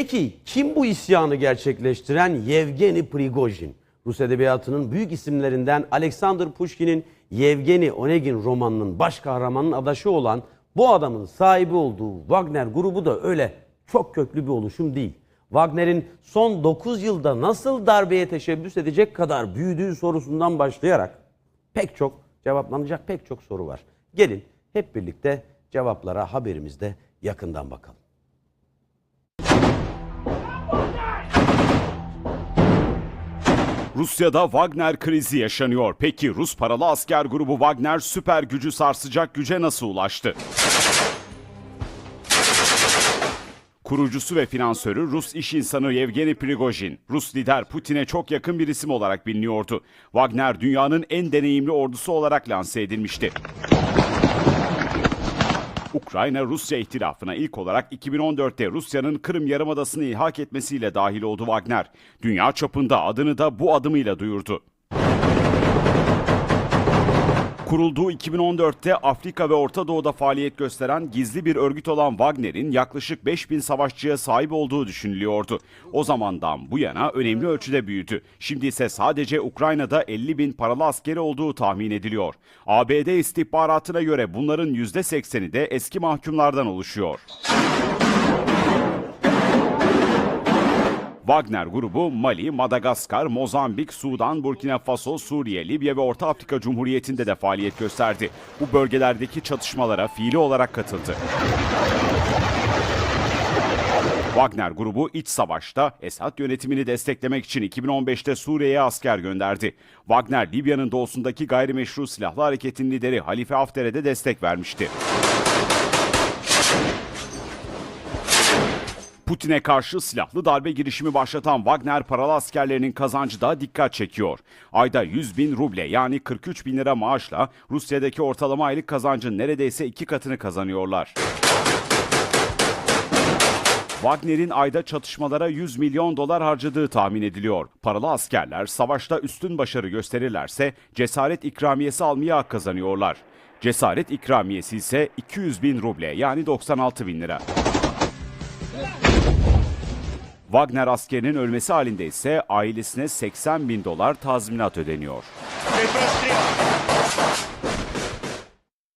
Peki kim bu isyanı gerçekleştiren Yevgeni Prigojin? Rus edebiyatının büyük isimlerinden Alexander Pushkin'in Yevgeni Onegin romanının baş kahramanının adaşı olan bu adamın sahibi olduğu Wagner grubu da öyle çok köklü bir oluşum değil. Wagner'in son 9 yılda nasıl darbeye teşebbüs edecek kadar büyüdüğü sorusundan başlayarak pek çok cevaplanacak pek çok soru var. Gelin hep birlikte cevaplara haberimizde yakından bakalım. Rusya'da Wagner krizi yaşanıyor. Peki Rus paralı asker grubu Wagner süper gücü sarsacak güce nasıl ulaştı? Kurucusu ve finansörü Rus iş insanı Yevgeni Prigojin, Rus lider Putin'e çok yakın bir isim olarak biliniyordu. Wagner dünyanın en deneyimli ordusu olarak lanse edilmişti. Ukrayna Rusya ihtilafına ilk olarak 2014'te Rusya'nın Kırım Yarımadası'nı ilhak etmesiyle dahil oldu Wagner. Dünya çapında adını da bu adımıyla duyurdu. Kurulduğu 2014'te Afrika ve Orta Doğu'da faaliyet gösteren gizli bir örgüt olan Wagner'in yaklaşık 5000 savaşçıya sahip olduğu düşünülüyordu. O zamandan bu yana önemli ölçüde büyüdü. Şimdi ise sadece Ukrayna'da 50 bin paralı askeri olduğu tahmin ediliyor. ABD istihbaratına göre bunların %80'i de eski mahkumlardan oluşuyor. Wagner grubu Mali, Madagaskar, Mozambik, Sudan, Burkina Faso, Suriye, Libya ve Orta Afrika Cumhuriyeti'nde de faaliyet gösterdi. Bu bölgelerdeki çatışmalara fiili olarak katıldı. Wagner grubu iç savaşta Esad yönetimini desteklemek için 2015'te Suriye'ye asker gönderdi. Wagner, Libya'nın doğusundaki gayrimeşru silahlı hareketin lideri Halife Hafter'e de destek vermişti. Putin'e karşı silahlı darbe girişimi başlatan Wagner paralı askerlerinin kazancı da dikkat çekiyor. Ayda 100 bin ruble yani 43 bin lira maaşla Rusya'daki ortalama aylık kazancın neredeyse iki katını kazanıyorlar. Wagner'in ayda çatışmalara 100 milyon dolar harcadığı tahmin ediliyor. Paralı askerler savaşta üstün başarı gösterirlerse cesaret ikramiyesi almaya hak kazanıyorlar. Cesaret ikramiyesi ise 200 bin ruble yani 96 bin lira. Wagner askerinin ölmesi halinde ise ailesine 80 bin dolar tazminat ödeniyor.